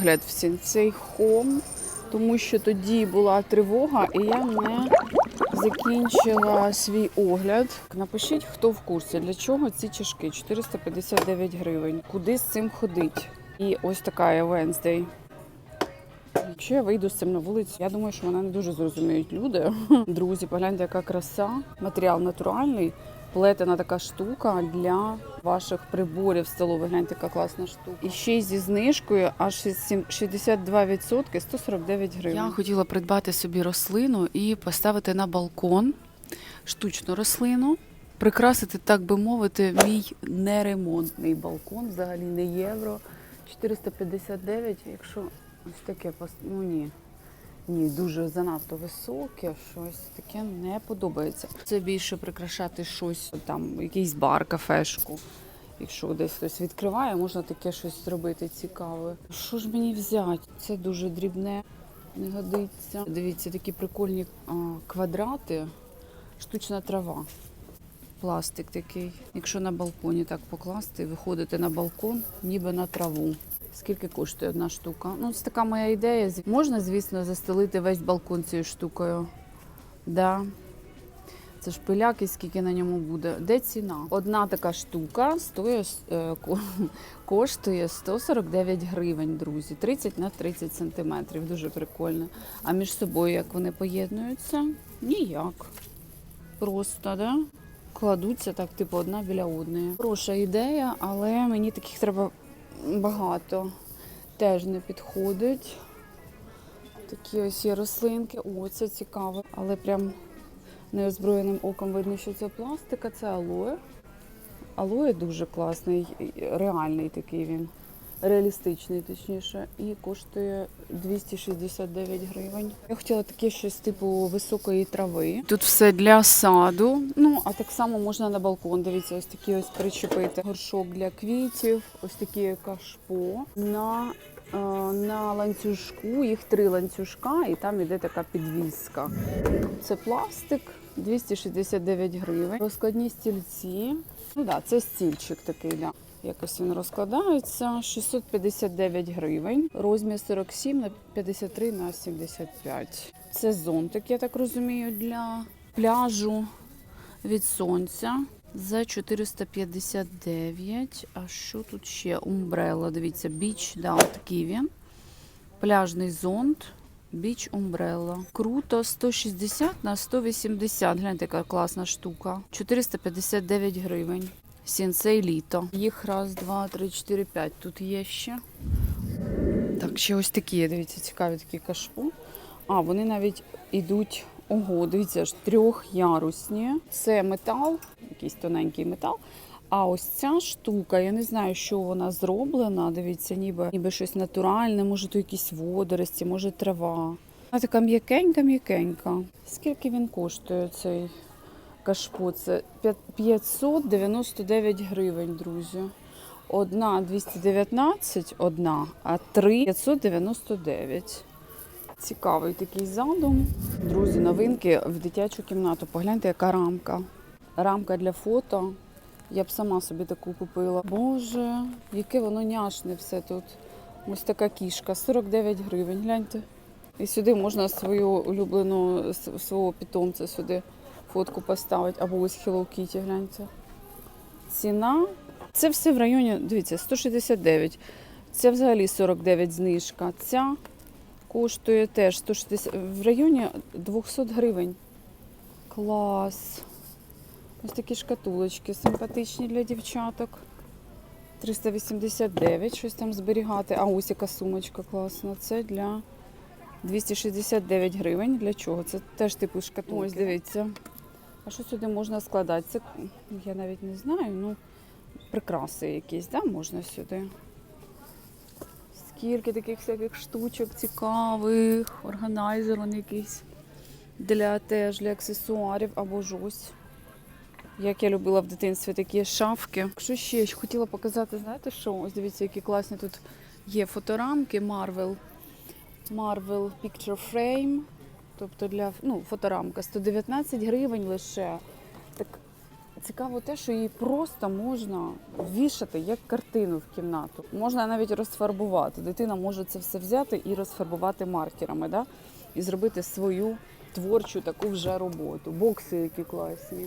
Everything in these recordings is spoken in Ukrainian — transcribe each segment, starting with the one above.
огляд в Сінцей Хом, тому що тоді була тривога, і я не закінчила свій огляд. Напишіть, хто в курсі, для чого ці чашки 459 гривень. Куди з цим ходить? І ось така є Wednesday. Якщо я вийду з цим на вулицю, я думаю, що мене не дуже зрозуміють люди. Друзі, погляньте, яка краса. Матеріал натуральний, плетена така штука для ваших приборів столових. Гляньте, яка класна штука. І ще й зі знижкою аж 62% 149 гривень. Я хотіла придбати собі рослину і поставити на балкон штучну рослину. Прикрасити, так би мовити, мій неремонтний балкон, взагалі не євро. 459, якщо ось таке ну ні. Ні, дуже занадто високе, щось таке не подобається. Це більше прикрашати щось, там, якийсь бар, кафешку. Якщо десь хтось відкриває, можна таке щось зробити цікаве. Що ж мені взяти? Це дуже дрібне, не годиться. Дивіться, такі прикольні а, квадрати, штучна трава. Пластик такий. Якщо на балконі так покласти, виходити на балкон, ніби на траву. Скільки коштує одна штука? Ну, це така моя ідея. Можна, звісно, застелити весь балкон цією штукою. Да. Це ж пиляки, скільки на ньому буде. Де ціна? Одна така штука стоїть, е, коштує 149 гривень, друзі. 30 на 30 сантиметрів. Дуже прикольно. А між собою як вони поєднуються? Ніяк. Просто, да? Кладуться так, типу, одна біля одної. Хороша ідея, але мені таких треба багато. Теж не підходить. Такі ось є рослинки. О, це цікаво. Але прям неозброєним оком видно, що це пластика, це алоє. Алоє дуже класний, реальний такий він. Реалістичний, точніше, і коштує 269 гривень. Я хотіла таке щось типу високої трави. Тут все для саду. Ну а так само можна на балкон. Дивіться, ось такі ось причепити горшок для квітів, ось такі кашпо на, е, на ланцюжку. Їх три ланцюжка, і там іде така підвіска. Це пластик. 269 гривень. Розкладні стільці. Ну да, це стільчик такий. Да. Якось він розкладається. 659 гривень. Розмір 47 на 53 на 75. Це зонтик, я так розумію, для пляжу від сонця. За 459. А що тут ще? Умбрела. Дивіться, біч, да, такий він. Пляжний зонт. Біч Умбрелла. Круто, 160 на 180. Гляньте, яка класна штука. 459 гривень. Сінсей літо. Їх раз, два, три, чотири, п'ять. Тут є ще. Так, ще ось такі, дивіться, цікаві такі кашпу. А, вони навіть ідуть. Ого, дивіться, аж трьохярусні. Це метал, якийсь тоненький метал. А ось ця штука, я не знаю, що вона зроблена. Дивіться, ніби, ніби щось натуральне, може то якісь водорості, може трава. Вона така м'якенька, м'якенька. Скільки він коштує цей кашпо? Це 599 гривень, друзі. Одна 219, одна, а три 599. Цікавий такий задум. Друзі, новинки в дитячу кімнату. Погляньте, яка рамка. Рамка для фото. Я б сама собі таку купила. Боже, яке воно няшне все тут. Ось така кішка, 49 гривень. Гляньте. І сюди можна свою улюблену свого питомця сюди фотку поставити. Або ось Hello Kitty, гляньте. Ціна. Це все в районі, дивіться, 169. Це взагалі 49 знижка. Ця коштує теж 160, в районі 200 гривень. Клас. Ось такі шкатулочки симпатичні для дівчаток. 389, щось там зберігати. А ось яка сумочка класна. Це для 269 гривень. Для чого? Це теж типу шкатулки. Ось дивіться. Що сюди можна складати? Це я навіть не знаю. Ну, прикраси якісь, да, можна сюди. Скільки таких всяких штучок цікавих, органайзер он якийсь для теж для аксесуарів або ж ось. Як я любила в дитинстві такі шафки. Що ще хотіла показати, знаєте що? Ось дивіться, які класні тут є фоторамки Marvel. Marvel Picture Frame. Тобто для ну, фоторамка 119 гривень лише. Так Цікаво те, що її просто можна вішати як картину в кімнату. Можна навіть розфарбувати. Дитина може це все взяти і розфарбувати маркерами, да? і зробити свою творчу таку вже роботу. Бокси які класні.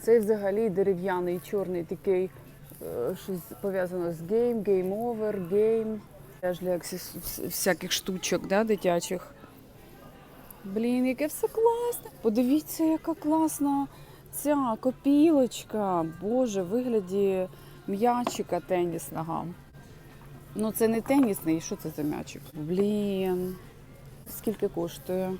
Цей взагалі дерев'яний, чорний такий, е, щось пов'язано з гейм, гейм овер, гейм. Теж для всяких штучок да, дитячих. Блін, яке все класне. Подивіться, яка класна ця копілочка. Боже, в вигляді м'ячика тенісного. Ну, це не тенісний, що це за м'ячик? Блін. Скільки коштує?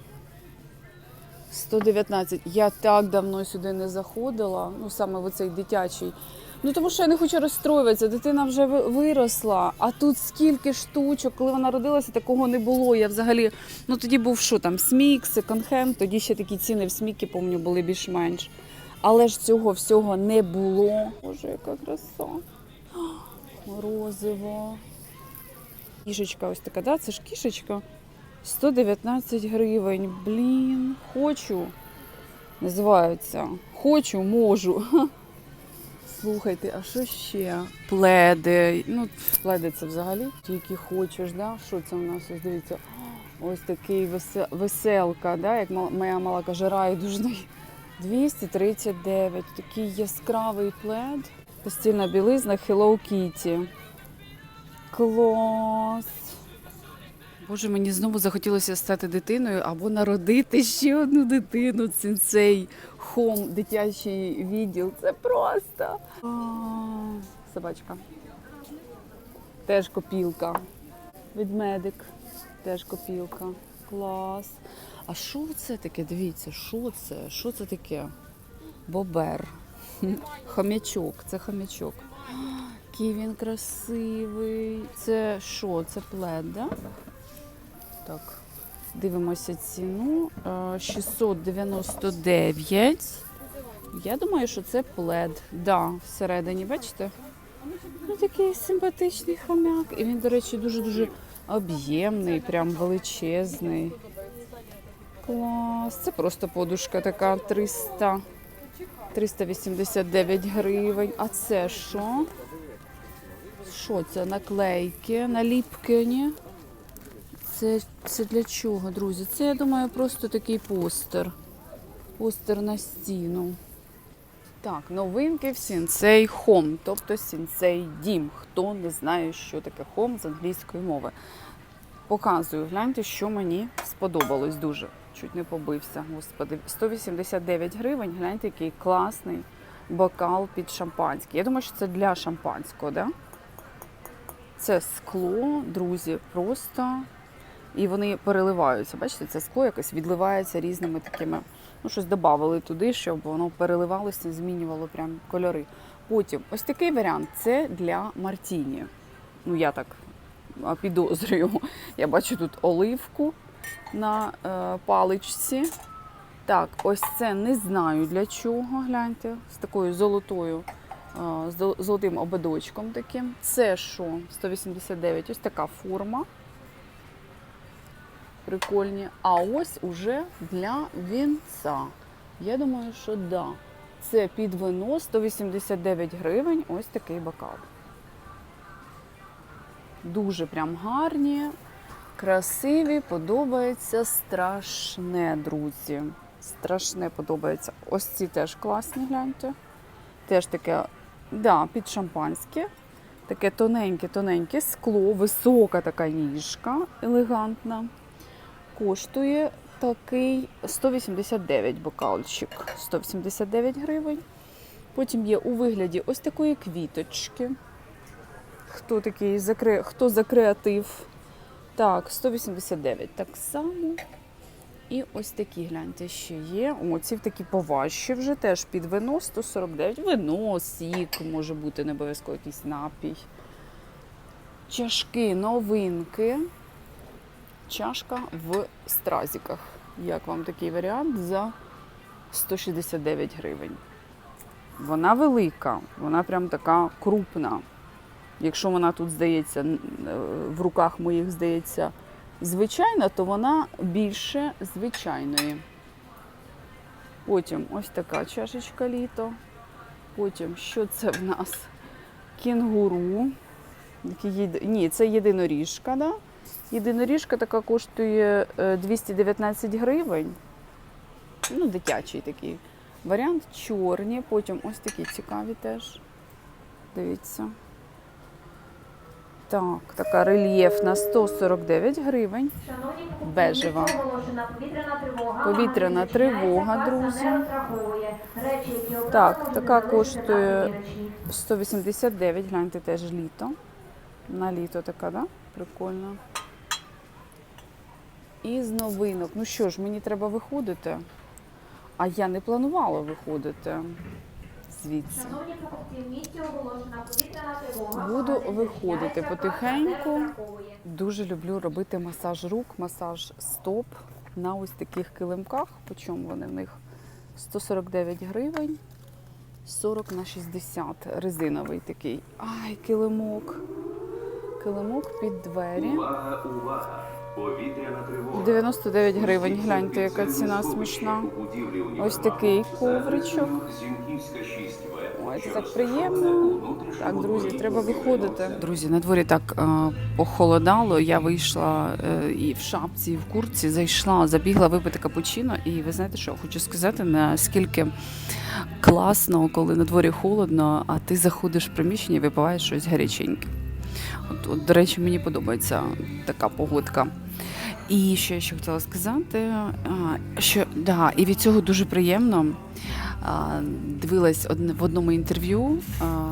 119. Я так давно сюди не заходила, ну саме в цей дитячий. Ну тому що я не хочу розстроюватися. Дитина вже виросла, а тут скільки штучок, коли вона родилася, такого не було. Я взагалі, ну тоді був що там, смік, секонд-хенд, тоді ще такі ціни в смікі, помню, були більш-менш. Але ж цього всього не було. Боже, яка краса. Морозиво. Кішечка ось така, да? Це ж кішечка. 119 гривень. Блін, хочу. Називається. Хочу, можу. Ха. Слухайте, а що ще? Пледи. Ну, пледи це взагалі тільки хочеш, да? Що це у нас? Ось дивіться. Ось такий веселка, да? як моя мала каже, райдужний. 239. Такий яскравий плед. Постільна білизна Hello Kitty. Клас. Боже, мені знову захотілося стати дитиною або народити ще одну дитину. Це цей хом, дитячий відділ. Це просто. Собачка. Теж копілка. Ведмедик. Теж копілка. Клас. А що це таке? Дивіться, що це? Що це таке? Бобер. Хомячок. Це хомячок. Який він красивий. Це що? Це плед, да? Так. Дивимося ціну. Е, 699. Я думаю, що це плед. Да, всередині, бачите? Ну, такий симпатичний хомяк. І він, до речі, дуже-дуже об'ємний, прям величезний. Клас. Це просто подушка така 300. 389 гривень. А це що? Що це? Наклейки, наліпки, ні? Це, це для чого, друзі? Це, я думаю, просто такий постер. Постер на стіну. Так, новинки в Сінцей Home, тобто Сінцей Дім. Хто не знає, що таке Home з англійської мови. Показую, гляньте, що мені сподобалось дуже. Чуть не побився, господи. 189 гривень. Гляньте, який класний бокал під шампанське. Я думаю, що це для шампанського, да? Це скло, друзі, просто. І вони переливаються. Бачите, це скло якось відливається різними такими. Ну, щось додавали туди, щоб воно переливалося, змінювало прям кольори. Потім ось такий варіант це для Мартіні. Ну, я так підозрюю. Я бачу тут оливку на е, паличці. Так, ось це не знаю для чого. Гляньте, з такою золотою, е, з золотим ободочком таким. Це що? 189. Ось така форма. Прикольні. А ось уже для вінця. Я думаю, що да. Це під вино 189 гривень. Ось такий бокал. Дуже прям гарні, красиві, подобається страшне, друзі. Страшне подобається. Ось ці теж класні, гляньте. Теж таке, да, під шампанське. Таке тоненьке-тоненьке скло, висока така ніжка, елегантна. Коштує такий 189 бокалчик, 189 гривень. Потім є у вигляді ось такої квіточки. Хто такий за хто за креатив? Так, 189 так само. І ось такі, гляньте, ще є. О, ці такі поважчі вже теж під вино 149. Вино, сік, може бути не обов'язково якийсь напій. Чашки, новинки. Чашка в стразіках. Як вам такий варіант за 169 гривень? Вона велика, вона прям така крупна. Якщо вона тут здається, е, в руках моїх здається звичайна, то вона більше звичайної. Потім ось така чашечка літо. Потім, що це в нас? Кінгуру. Ні, це єдиноріжка, да? Єдиноріжка така коштує е, 219 гривень. Ну, дитячий такий варіант. Чорні, потім ось такі цікаві теж. Дивіться. Так, така рельєфна 149 гривень. Бежева. повітряна тривога. Друзі. Так, така коштує 189, гляньте, теж літо. На літо така, да? Прикольно. І з новинок. Ну що ж, мені треба виходити. А я не планувала виходити звідси. Шановні покупці, в місті оголошена. Буду виходити потихеньку. Дуже люблю робити масаж рук, масаж стоп на ось таких килимках. По чому вони в них? 149 гривень, 40 на 60. Резиновий такий. Ай, килимок. Килимок під двері. Увага, увага! Повітряна тривога. 99 гривень. Гляньте, яка ціна смішна. Ось такий ковричок. адресою Зіньківська 6В, Ой, це так приємно. Так, друзі, треба виходити. Друзі, на дворі так е, похолодало. Я вийшла е, і в шапці, і в курці зайшла, забігла випити капучино. І ви знаєте, що хочу сказати, наскільки класно, коли на дворі холодно, а ти заходиш в приміщення і випиваєш щось гаряченьке. От, от, до речі, мені подобається така погодка. І що ще хотіла сказати, що да, і від цього дуже приємно. Дивилась одне в одному інтерв'ю,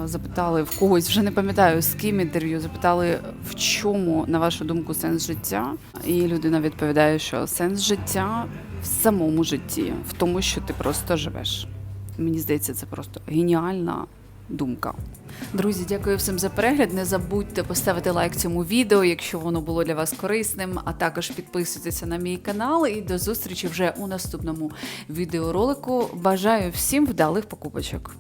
запитали в когось, вже не пам'ятаю з ким інтерв'ю, запитали, в чому, на вашу думку, сенс життя. І людина відповідає, що сенс життя в самому житті, в тому, що ти просто живеш. Мені здається, це просто геніальна думка. Друзі, дякую всім за перегляд. Не забудьте поставити лайк цьому відео, якщо воно було для вас корисним, а також підписуйтеся на мій канал. І до зустрічі вже у наступному відеоролику. Бажаю всім вдалих покупочок.